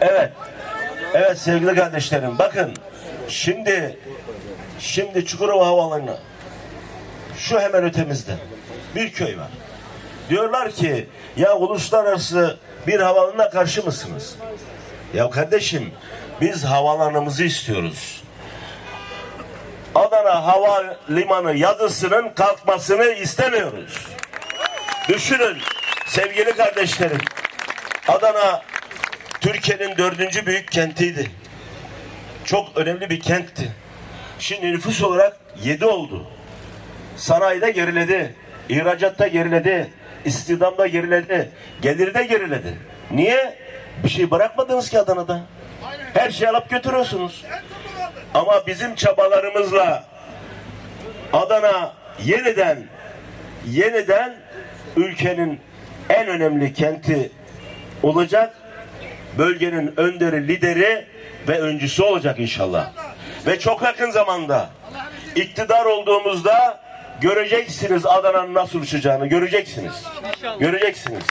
Evet. Evet sevgili kardeşlerim bakın şimdi şimdi Çukurova Havaalanı şu hemen ötemizde bir köy var. Diyorlar ki ya uluslararası bir havaalanına karşı mısınız? Ya kardeşim biz havalanımızı istiyoruz. Adana Hava Limanı yazısının kalkmasını istemiyoruz. Düşünün sevgili kardeşlerim. Adana Türkiye'nin dördüncü büyük kentiydi. Çok önemli bir kentti. Şimdi nüfus olarak yedi oldu. Sanayide geriledi. ihracatta geriledi. istihdamda geriledi. Gelirde geriledi. Niye? Bir şey bırakmadınız ki Adana'da. Her şeyi alıp götürüyorsunuz. Ama bizim çabalarımızla Adana yeniden yeniden ülkenin en önemli kenti olacak. Bölgenin önderi, lideri ve öncüsü olacak inşallah. Ve çok yakın zamanda iktidar olduğumuzda göreceksiniz Adana'nın nasıl uçacağını göreceksiniz. Göreceksiniz.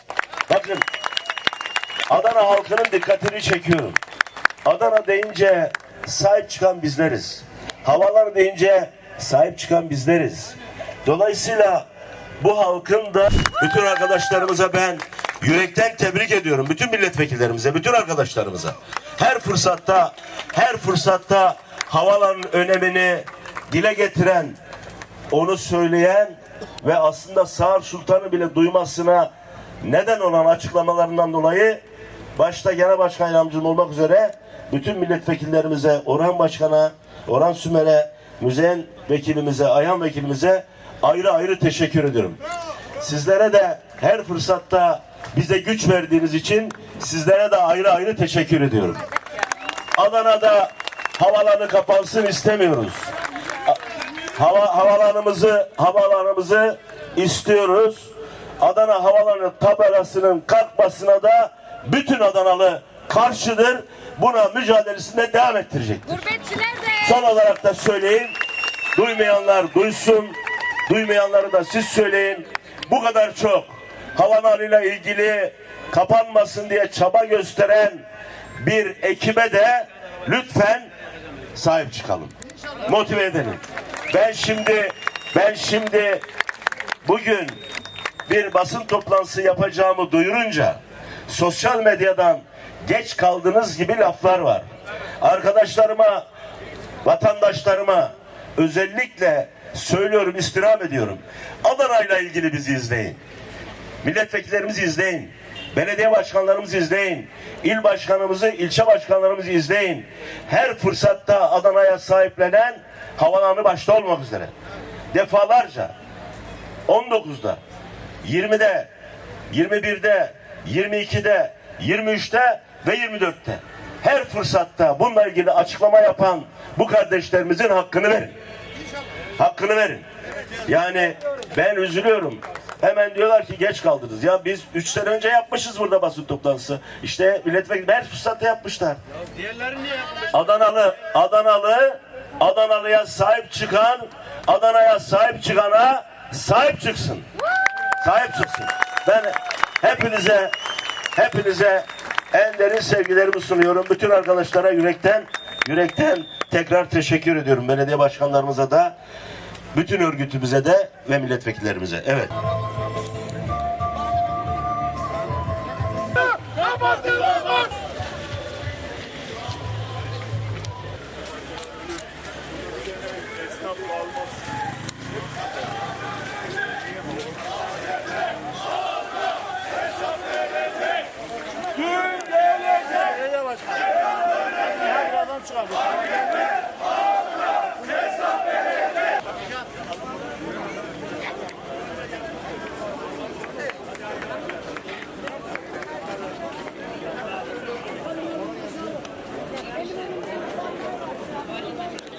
Bakın Adana halkının dikkatini çekiyorum. Adana deyince sahip çıkan bizleriz. Havalar deyince sahip çıkan bizleriz. Dolayısıyla bu halkın da bütün arkadaşlarımıza ben yürekten tebrik ediyorum. Bütün milletvekillerimize, bütün arkadaşlarımıza. Her fırsatta, her fırsatta havaların önemini dile getiren, onu söyleyen ve aslında Sağır Sultan'ı bile duymasına neden olan açıklamalarından dolayı başta Genel Başkan Yardımcım olmak üzere bütün milletvekillerimize, Orhan Başkan'a, Orhan Sümer'e, Müzeyyen Vekilimize, Ayhan Vekilimize ayrı ayrı teşekkür ediyorum. Sizlere de her fırsatta bize güç verdiğiniz için sizlere de ayrı ayrı teşekkür ediyorum. Adana'da havalanı kapansın istemiyoruz. Hava havalanımızı havalanımızı istiyoruz. Adana havalanı tabelasının kalkmasına da bütün Adanalı karşıdır. Buna mücadelesinde devam ettirecektir. Son olarak da söyleyin. Duymayanlar duysun. Duymayanları da siz söyleyin. Bu kadar çok havalanıyla ilgili kapanmasın diye çaba gösteren bir ekibe de lütfen sahip çıkalım. Motive edelim. Ben şimdi ben şimdi bugün bir basın toplantısı yapacağımı duyurunca sosyal medyadan geç kaldınız gibi laflar var. Arkadaşlarıma, vatandaşlarıma özellikle söylüyorum, istirham ediyorum. Adana'yla ilgili bizi izleyin. Milletvekillerimizi izleyin. Belediye başkanlarımızı izleyin. İl başkanımızı, ilçe başkanlarımızı izleyin. Her fırsatta Adana'ya sahiplenen havalanı başta olmak üzere. Defalarca 19'da, 20'de, 21'de, 22'de, 23'te ve 24'te her fırsatta bununla ilgili açıklama yapan bu kardeşlerimizin hakkını verin. Hakkını verin. Yani ben üzülüyorum. Hemen diyorlar ki geç kaldınız. Ya biz 3 sene önce yapmışız burada basın toplantısı. İşte milletvekili her fırsatta yapmışlar. Adanalı, Adanalı, Adanalı'ya sahip çıkan, Adana'ya sahip çıkana sahip çıksın. Sahip çıksın. Ben hepinize, hepinize en derin sevgilerimi sunuyorum. Bütün arkadaşlara yürekten, yürekten tekrar teşekkür ediyorum. Belediye başkanlarımıza da, bütün örgütümüze de ve milletvekillerimize. Evet. Gün gelecek.